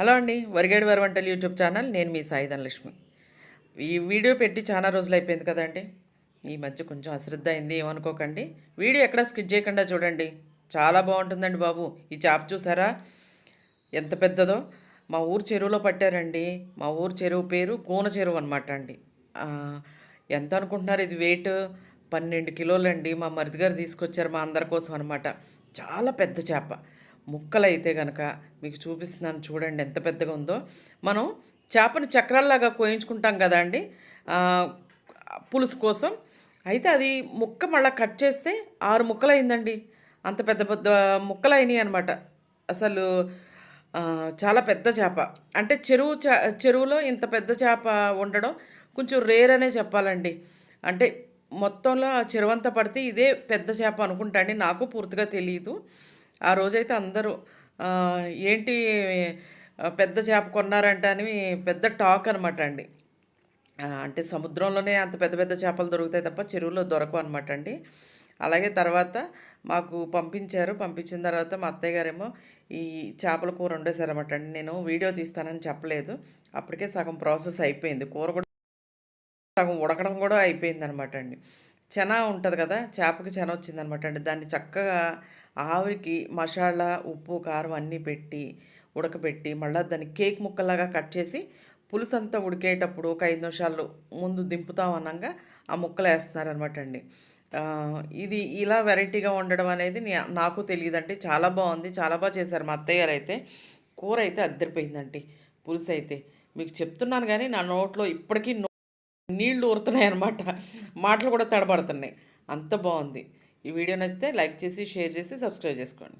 Hello అండి వరిగేడు వారి వంటలు యూట్యూబ్ ఛానల్. నేను మీ సాయిధన్ లక్ష్మి ఈ వీడియో పెట్టి చాలా రోజులు అయిపోయింది కదండి. ఈ మధ్య కొంచెం అశ్రద్ధ అయింది ఏమనుకోకండి. వీడియో ఎక్కడ స్కిప్ చేయకుండా చూడండి. చాలా బాగుంటుందండి బాబు. ఈ చేప చూసారా? ఎంత పెద్దదో. మా ఊరు చెరువులో పట్టారండి. మా ఊరు చెరువు పేరు కూన చెరువు అనమాట అండి. ఎంత అనుకుంటున్నారు ఇది వెయిట్ పన్నెండు కిలోలండి. మా మరిది గారు తీసుకొచ్చారు మా అందరి కోసం అనమాట చాలా పెద్ద చేప. ముక్కలైతే కనుక మీకు చూపిస్తున్నాను చూడండి ఎంత పెద్దగా ఉందో. మనం చేపను చక్రాల్లాగా కోయించుకుంటాం కదా అండి. పులుసు కోసం. అయితే అది ముక్క మళ్ళీ కట్ చేస్తే ఆరు ముక్కలు అయిందండి అంత పెద్ద పెద్ద ముక్కలు అయినాయి అనమాట అసలు చాలా పెద్ద చేప. అంటే చెరువు చే చెరువులో ఇంత పెద్ద చేప ఉండడం కొంచెం రేర్ అనే చెప్పాలండి. అంటే మొత్తంలో చెరువంతా పడితే ఇదే పెద్ద చేప అనుకుంటా అండి. నాకు పూర్తిగా తెలియదు ఆ రోజైతే అందరూ ఏంటి పెద్ద చేప కొన్నారంట అని పెద్ద టాక్ అనమాట అండి. అంటే సముద్రంలోనే అంత పెద్ద పెద్ద చేపలు దొరుకుతాయి తప్ప చెరువులో దొరకవు అనమాట అండి. అలాగే తర్వాత మాకు పంపించారు. పంపించిన తర్వాత మా అత్తయ్య గారేమో ఈ చేపల కూర వండేశారన్నమాట అండి. నేను వీడియో తీస్తానని చెప్పలేదు. అప్పటికే సగం ప్రాసెస్ అయిపోయింది. కూర కూడా సగం ఉడకడం కూడా అయిపోయింది అనమాట అండి. చెన ఉంటుంది కదా చేపకి చెన వచ్చిందనమాట. అండి దాన్ని చక్కగా ఆవిరికి మసాలా ఉప్పు కారం అన్నీ పెట్టి ఉడకబెట్టి మళ్ళీ దాన్ని కేక్ ముక్కలాగా కట్ చేసి పులుసు అంతా ఉడికేటప్పుడు ఒక ఐదు నిమిషాలు ముందు దింపుతాం అనగా ఆ ముక్కలు వేస్తున్నారనమాట అండి. ఇది ఇలా వెరైటీగా ఉండడం అనేది నాకు తెలియదండి. చాలా బాగుంది. చాలా బాగా చేశారు మా అత్తయ్య గారు అయితే కూర అయితే అద్దరిపోయిందండి. పులుసు అయితే మీకు చెప్తున్నాను కానీ నా నోట్లో ఇప్పటికీ నీళ్ళు ఊరుతున్నాయి అనమాట మాటలు కూడా తడబడుతున్నాయి. అంత బాగుంది. ఈ వీడియో నచ్చితే లైక్ చేసి షేర్ చేసి సబ్స్క్రైబ్ చేసుకోండి.